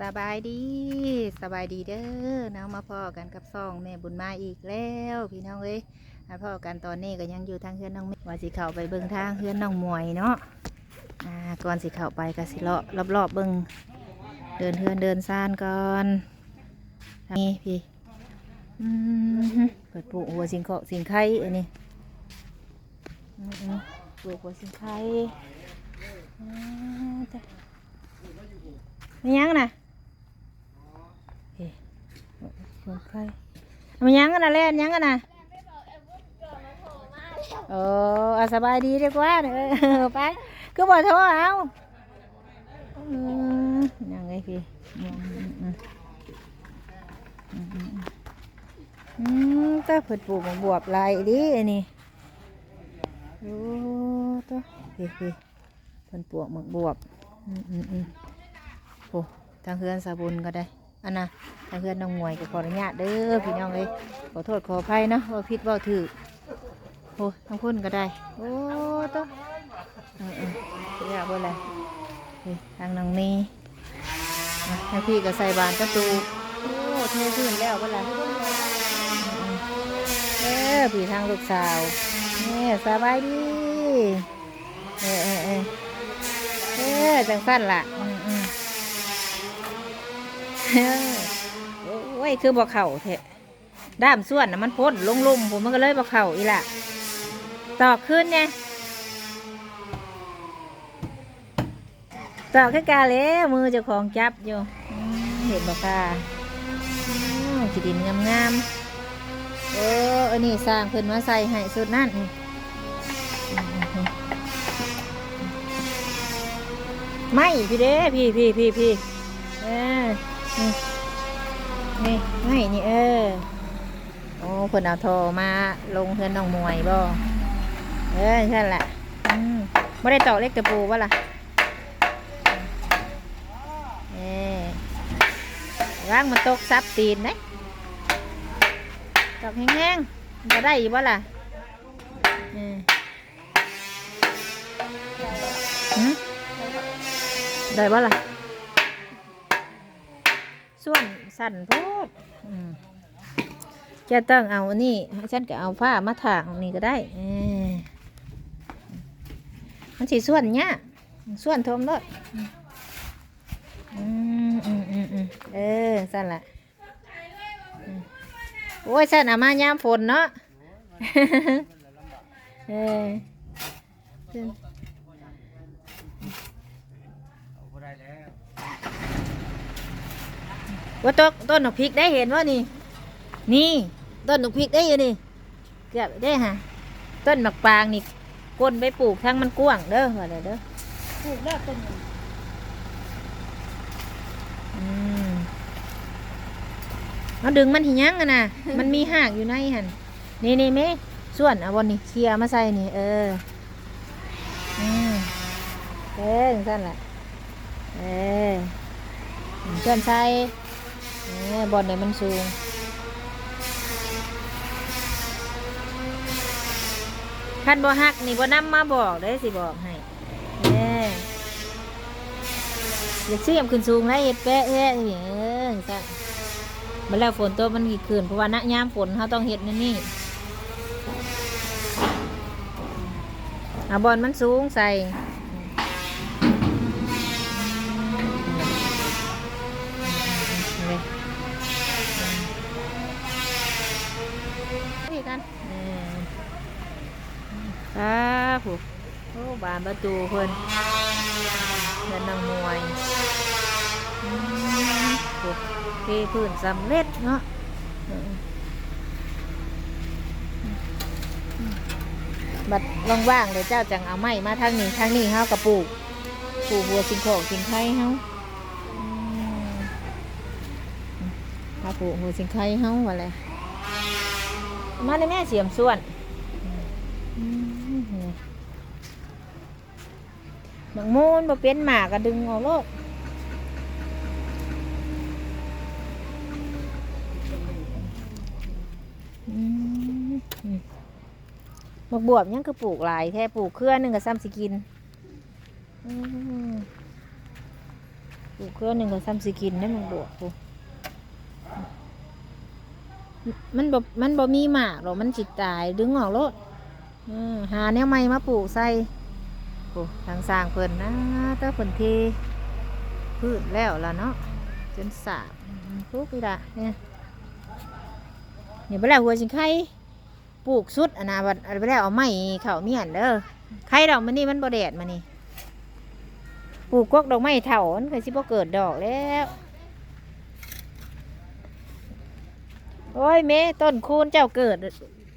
สบายดีสบายดีเด้อน้องมาพ่อกันกับซองแม่บุญมาอีกแล้ว พี่น้องเอ้ยมาพ่อกันตอนนี้ก็ยังอยู่ทางเฮือนน้องว่าสิเข้าไปเบิ่งทางเฮือนน้องมวยเนาะอ่าก่อนสิเข้าไปก็สิเลาะรอบๆเบิ่งเดินเฮือนเดินซ่านก่อนนี่พี่อืมเปิดปลูกหัวสิงเคาะสิงไข่อันนี้ปลูกหัวสิงไข่อ่าจ้ะมันยังนะเฮ้ยคนไข้มัน ยังกันนะเล่นยังกันนะโอ้อสบายดีดีกว่าเด้อไปก็บอกโทรเอาอืมยังไงพี่อืมอืมอืมตาผิดปลูกหมากบวบลายดิอันนี้โอ้ตัวพี่พี่เพิ่นปลูกหมากบวบอืมอืมอืมโอ้ทางเฮือนสาบุญก็ได้ อันน่ะทางเฮือนน้องมวยก็ขออนุญาตเด้อพี่น้องเลยขอโทษขออภัยเนาะว่าผิดว่าถือโอ้ทางพุ่นก็ได้ โอ้ตัวเออเออเรียกว่าอะไรทางน้องนี่นะทางพี่ก็ใส่บานประตูโอ้เทพื้นแล้วว่าอะไรเออพี่ทางลูกสาวนี่สบายดีเออเออเออเออจังสั้นล่ะ โอ้ยคือบ่เข่าเถอะด้ามส่วนนะมันพ้นลงลุ่มผมมันก็เลยบ่เข่าอีละตอกขึ้นเนี่ยตอกแค่กาแล้วมือเจ้าของจับอยู่เห็นบ่ค่ะขีดินงามๆโอ้อันนี้สร้างเพิ่นมาใส่ให้สุดนั่นไม่พี่เด้พี่พี่พี่พี่เออ นี่นี่ไม่นี่เออโอ้คนเอาโทรมาลงเพื่อนน้องมวยบ่เออใช่แหละอืมไม่ได้ตอกเล็กตะปูวะล่ะเออร่างมันตกซับตีนนะตอกแห้งๆจะได้อีกวะล่ะเออได้วะล่ะ ส่วนสั่นโพดอืมจะต้องเอานนี้ฉันก็เอาผ้ามาถางนี่ก็ได้มันสีส่วนเนี้ยส่วนทมเลยอืมอืมอืมอืมเออสั่นละโอ้ยสั่นเอามายามฝนเนาะเออ ว่าต้นต้นหนกพริกได้เห็นว่านี่ นี่ ต้นหนกพริกได้อยังนี่ เกือบได้ฮะต้นหมักปางนี่ก้นไปปลูกทั้งมันกว้างเด้อว่าเลยเด้อปลูกแล้วต้นอืมเอาดึงมันหิยังอะนะมันมีหากอยู่ในหันนี่นี่เมส่วนเอาบนนี่เคลียร์มาใส่นี่ เอออืมเออสั่นแหละเออเชื่อนใส่ บอลเนี่ยมันสูงคันบ่ฮักนี่บ่นำมาบอกได้สิบอกให้แน่อยากเสียมขึ้นสูงแล้วเฮ็ดแปะแอะนี่เออจ้ะมาแล้วฝนตกมันกี่คืนเพราะว่าณยามฝนเขาต้องเฮ็ดนั่นนี่เอาบอลมันสูงใส่นี่กันเออ ครับผมโอ้บานประตูเพิ่นเพิ่นนังมวยอืมเทพื้นสำเร็จเนาะเออบัดว่างๆเดี๋ยวเจ้าจังเอาไม้มาทางนี้ทางนี้เฮากระปูกปลูกบัวสิงโขกสิงไข่เฮาอืมาปลูกบัวสิงไข่เฮาว่าเลยมาในแม่เสียมส่วน อืมนี่ หมักมูนบ่เป็นหมากก็ดึงออกโลดอืมอืมหมักบวบยังคือปลูกหลายแท้ปลูกเครือหนึ่งกับซ้ำสิกินปลูกเครือหนึ่งก็ซ้ำสิกินได้มันบวกปูมันบ่มันบ่มีหมากหรอกมันจิตตายดึงออกโลดอืมหาแนวใหม่มาปลูกใส่ โอ้ทางสร้างเพิ่นนะแต่เพิ่นเทพืชแล้วล่ะเนาะจนสาบอืมปลูกอีละเนี่ยเนี่ยไปแล้วหัวจิงไข่ปลูกสุดอันนะบัดไปแล้วเอาไม้เข้าเมียนเด้อไข่ดอกมันนี่มันบ่แดดมานี่ปลูกกวกดอกไม้เถามันเคยสิบ่เกิดดอกแล้วโอ้ยเมต้นคูณเจ้าเกิด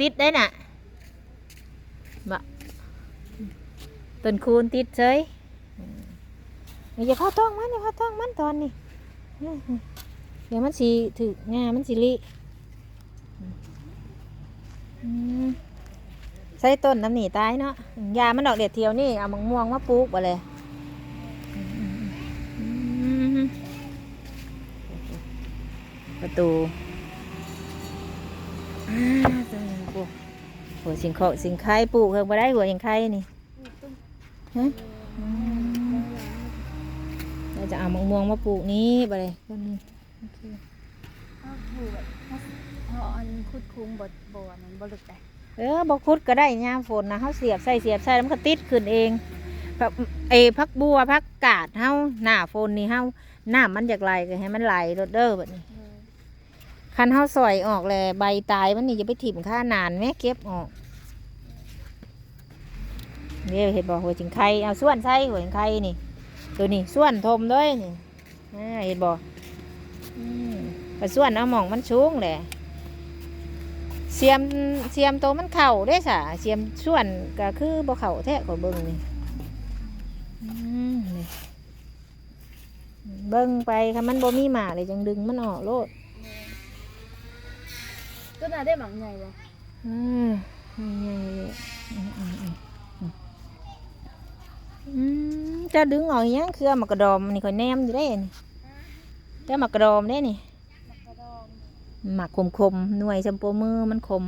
ติดได้น่ะบะ ต้นคูณติดเฉยอย่าเข้าต้องมันอย่าเข้าต้องมันตอนนี้เดี๋ยวมันสีถึกงามันสิลิใส่ต้นน้ำหนีตายเนาะยามันดอกเด็ดเทียวนี่เอามังม่วงมาปลูกไปเลยประตูหัวนี้ปลูกหัวสิงเคาะสิงไข่ปลูกเพิ่งมาได้หัวสิงไข่นี่ ฮะอืมเราจะเอามะม่วงมาปลูกนี้ไปเลยต้นนี้โอเคเขาถูกแบบเขาอันคุดคุ้งบดบอันนั้นบลึกได้เออบอกคุดก็ได้ยามฝนนะเขาเสียบใส่เสียบใส่แล้วมันก็ติดขึ้นเองพักเอยพักบัวพักกาดเฮาหน้าฝนนี่เฮาหน้ามันอยากไหลก็ให้มันไหลรถเด้อแบบนี้คันเฮาสอยออกเลยใบตายมันนี่จะไปถิ่มค่านานแม่เก็บออก เดี๋ยวเห็ดบอกหัวจิงไข่เอาส่วนใส่หัวจิงไข่นี่ตัวนี้ส่วนทมด้วยนี่อ่าเห็ดบอกไปส่วนเอาหมองมันชูงแหละเสียมเสียมโตวมันเข่าได้สะเสียมส่วนก็คือบ่เข่าแท้ขอเบิ่งนี่อืมนี่เบิ่งไปค่ะมันบ่มีหมาเลยจังดึงมันออกโลดก็น่าได้หมังใหญ่เลยอืมยังไงเลยอืมอืมอืมอืมอืม จะดึงออกอีหยังคือเอามากระดอมนี่คอยแนมอยู่ได้นี่จะมากระดอมได้นี่กระดองหมักคมคมๆหน่วยจำโปวมือมันคม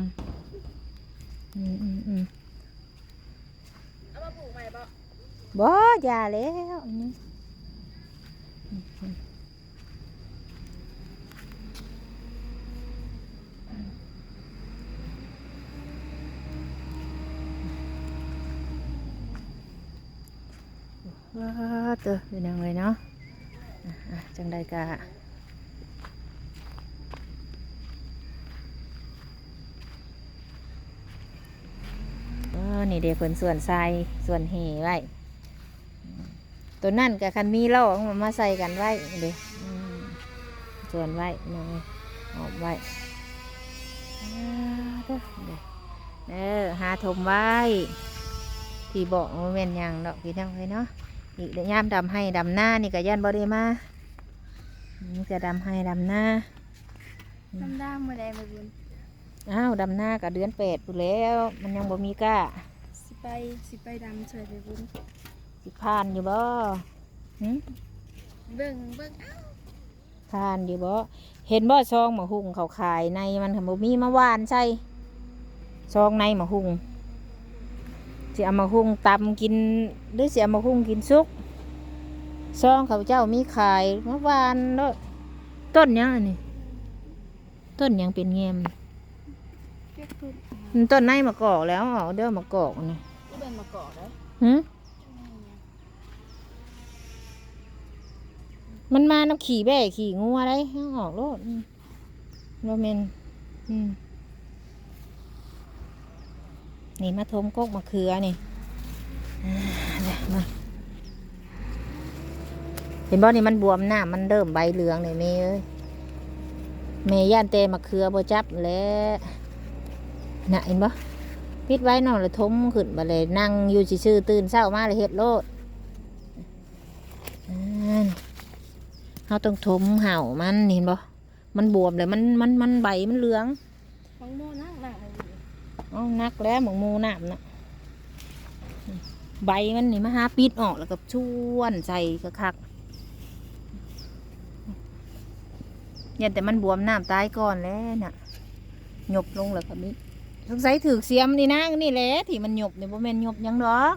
อืมอืมอืมเอามาปลูกใหม่ปะบ่อยาแล้วอันนี้อืมอืม ว้าเตอเป็นยังไงเนาะจังใดกะนี่เดี๋ยวเพิ่นส่วนทรายส่วนเหไว้ตัวนั่นกับคันมีเล่าเอามาใส่กันไว้เดี๋ยวส่วนไว้หน่อยหอมไว้เออหาถมไว้ที่บอกว่าเป็นหยังดอกพี่น้องเลยเนาะ อีกเดี๋ยวยามดำให้ดำหน้านี่ก็ยันบริมานี่จะดำให้ดำหน้าน้ำด้ามมือใดมือบุญอ้าวดำหน้ากับเดือนแปดพู้นแล้ว มันยังบ่มีกล้าสิไปสิไปดำเฉยไปบุญสิผ่านอยู่บ่หึเบิ่งเบิ่งอ้าวผ่านอยู่บ่เห็นบ่ซองหมาหุงเขาขายในมันค่ะบ่มีมาหวานใช่ซองในหมาหุง สิเอามาหุงตำกินหรือสิเอามาหุงกินซุกซองเขาเจ้ามีขายมาหวานเด้อต้นหยังอันนี้ต้นหยังเป็นเงียมเก็บพืชมันต้นในมะกอกแล้วเอาเด้อมะกอกนี่ก็เป็นมะกอกเลยหึมันมาน้ำขี่แบ่ขี่งัวได้เอาออกโลดอืมบ่แม่นอืม นี่มาทมกกมะเขือนี่อ่าเนี่ยมาเห็นบ่นี่มันบวมหน้ามันเริ่มใบเหลืองเลยเมย์เอ้ยเมย์ย่านเตมะเขือบ่จับแล้วน่ะเห็นบ่ปิดไว้นอนลยทมขึ้นมาเลยนั่งอยู่ซื่อตื่นเช้ามาเลยเฮ็ดโลดเราต้องทมเห่ามันเห็นบ่มันบวมเลยมันมันมันใบมันเหลืองมังโมนั่งหนัก เลยเอานักแล้วหมองมูน้ำนะใบมันนี่มาหาปิดออกแล้วก็ชวนใส่คักๆยันแต่มันบวมน้ำตายก่อนแล้วน่ะหยบลงแล้วก็มิสงสัยถือเสียมนี่นะนี่แหละที่มันหยบเนี่ยบ่แม่นหยบหยังดอก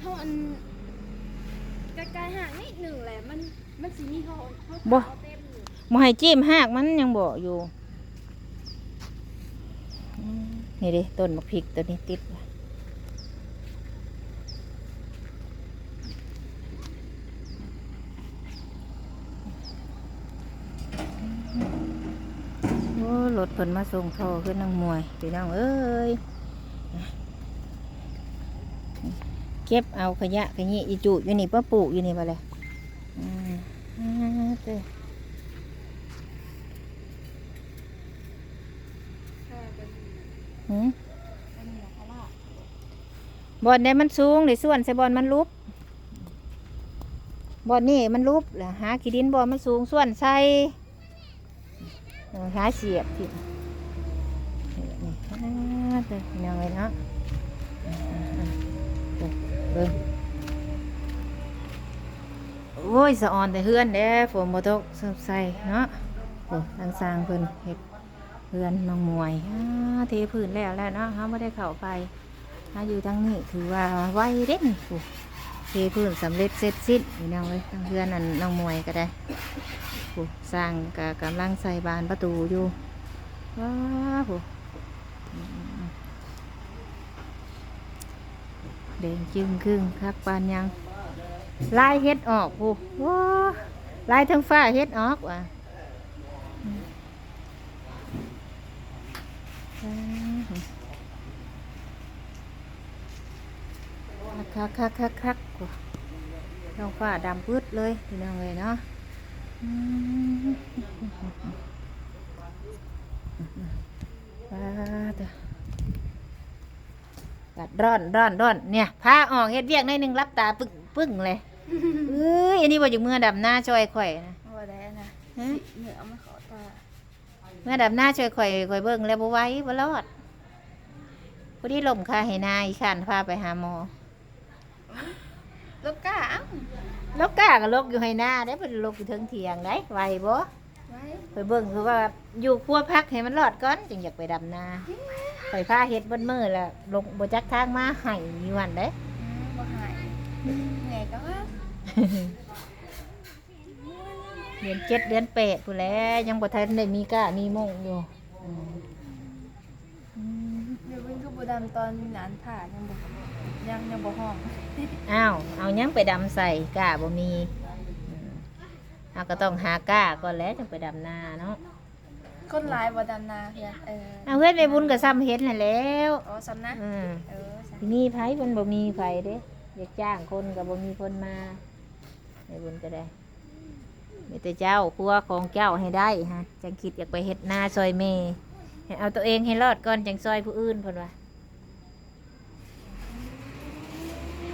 เขาอันใกล้ๆห่างนิดหนึ่งแหละมันมันสีมีเขาเขาบ่ขาวเต็มอยู่บ่ให้จิ้มหากมันยังบ่อยู่อืม นี่เด้ต้นมะพริกตัวนี้ติดว่ะโอ้รถเพิ่นมาส่งเขาขึ้นนางมวยพี่น้องเอ้ยเก็บเอาขยะขยี้อีจุอยู่นี่ป้าปลูกอยู่นี่มาเลยอ่าอ่าเต้ หืมบอลได้มันสูงเลยส่วนใส่บอลมันลุบบอลนี่มันลุบแหละหาขี้ดินบอลมันสูงส่วนใส่หาเสียบที่นี่อ่าเด้อยังไงเนาะเบิ่งโอ้ยสะออนแต่เฮือนเด้ฝนบ่ตกเสิร์ฟใส่เนาะโอ้ทางสร้างเพิ่นเฮ็ดเพื่อนน้องมวยอ่า เทพื้นแล้วแล้วเนาะเขาไม่ได้เข้าไปถ้าอยู่ทั้งนี้ถือว่าไวเด่นโอ้เทพื้นสำเร็จเสร็จสิ้นนี่น้องเลยทั้งเพื่อนนั่นน้องมวยก็ได้โอ้สร้างกกำลังใส่บานประตูอยู่ว้าวโอ้เด่นจึงครึ่งคักปานยังลายเฮ็ดออกโอ้ว้าลายทั้งฟ้าเฮ็ดออกว่ะ คักคักคักคักกว่าท้องฟ้าดำพืดเลยพี่น้องเลยเนาะว้าเด้อกัดร้อนร้อนร้อนเนี่ยพาออกเฮ็ดเวียกในหนึ่งรับตาปึ้งปึ้งเลยเอ้ยอันนี้ว่าอยู่เมื่อดำหน้าช่วยข่อยนะว่าได้นะเนือมาขอตา เมื่อดำหน้าช่วยข่อยข่อยเบิ่งแล้วบ่ไหว้บ่รอดพอดีลมคาให้นายขันพาไปหาหมอลูกก้าเอ้าลกกาก็ลกอยู่ให้หน้าได้เป็นลกอยู่เทิงเถียงได้ไหวบ่ไว้ไปเบิ่งคือว่าอยู่ครัวพักให้มันรอดก่อนจึงอยากไปดำนาไปพาเฮ็ดเบนมือแล้วลงบ่จักทางมาให้อยู่หั่นเด้อืมบ่หายเหนื่อยก็ว่า เดือนเจ็ดเดือนแปดพู้นแหล้วยังบ่ทันได้มีก้ามีมงอยู่อืมอืมเดี๋ยวเพิ่นก็บ่ดำตอนหนานผ่ายังบ่ยังยังบ่ห้องอ้าวเอาหยังไปดำใส่ก้าบ่มีอืมเอาก็ต้องหาก้าก่อนแล้วจึงไปดำนาเนาะคนหลายบ่ดำนาเพื่อนเออเอาเฮ็ดไปบุญก็ซ้ำเฮ็ดนั่นแหล้วอ๋อซ้ำนะอืม เออซ้มีไผมันบ่มีไผเด้อยากจ้างคนก็บ่มีคนมาในบุญก็ได้ มีแต่เจ้าครัวของเจ้าให้ได้ฮะจังคิดอยากไปเฮ็ดนาซอยเมให้เอาตัวเองให้รอดก่อนจังซอยผู้อื่นเพิ่นว่า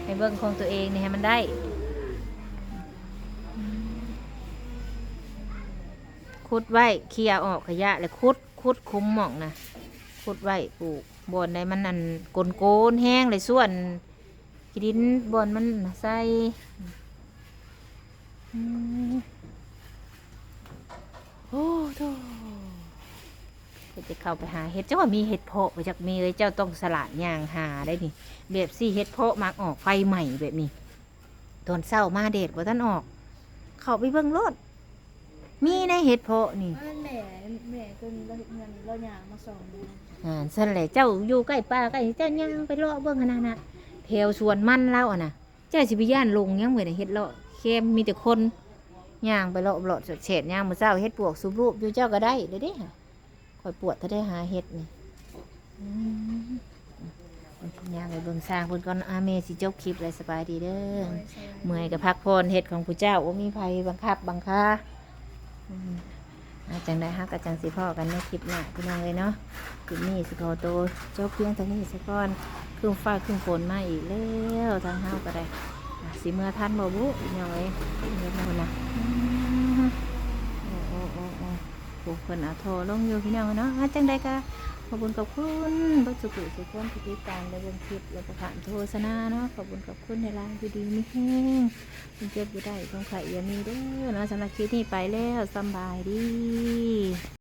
ให้เบิ่งของตัวเองนี่ให้มันได้ขุดไว้เคลียออกขยะแล้วขุดขุดคุ้มหม่องนะขุดไว้ปลูกบอนใดมันนั่นโกนโกนแห้งเลยส่วนขี้ดินบอนมันนะใส่ โอ้โธ่ก็จะเข้าไปหาเห็ดเจ้าว่ามีเห็ดเพาะมาจากมีเลยเจ้าต้องสลัดย่างหาได้นี่แบบสี่เห็ดเพาะมักออกไฟใหม่แบบนี้ตอนเศร้ามาเด็ดว่าท่านออก เข้าไปเบิ่งรถมีในเห็ดเพาะนี่ำมันแม่แม่จนเราเฮ็ดเงินเราหยางมาส่งดูอ่าสั่นแหละเจ้าอยู่ใกล้ป่าใกล้เจ้ายังไปเลาะเบิ่งขนาดน่ะแถวสวนมันแล้วอะนะเจ้าสิไปย่านลงยังเว้ยน่ะเฮ็ดเลาะเข้มมีแต่คน ย่างไปเลาะเลาะเฉดย่างมือเช้าเฮ็ดปวกสุบรูปอยู่เจ้าก็ได้เด้เด้คอยปวดถ้าได้หาเฮ็ดนี่ย่างไปเบิ่งสร้างเพิ่นก่อนอาเมสิจบคลิปเลยสบายดีเด้อเมื่อยกับพักพรเฮ็ดของผู้เจ้าว่ามีภัยบังคับบังคับอาจังได้ฮักกับจังสิพ่อกันในคลิปหน้าพี่น้องเลยเนาะคลิปนี้สิขอโตวจบเพียงเท่านี้สักก่อนครึ่งฟ้าครึ่งฝนมาอีกแล้วทางเฮาก็ได้ สิเมื่อทันบ่บุพี่น้องเอ้ยเฮ็ดมานะโอ้โอ้โอ้โอ้โอ้เพิ่นอาโทรลงอยู่พี่น้องเนาะจังได้ก็ขอบคุณขอบคุณบักสุกุสุขคนที่ติดตามและเบิ่งคลิปแล้วก็ผ่านโฆษณาเนาะขอบคุณขอบคุณในไลน์ดีๆมีแห้งคุณเจ็บอยู่ได้คงไข่ยามีเด้อเนาะสำหรับคลิปนี้ไปแล้วสบายดี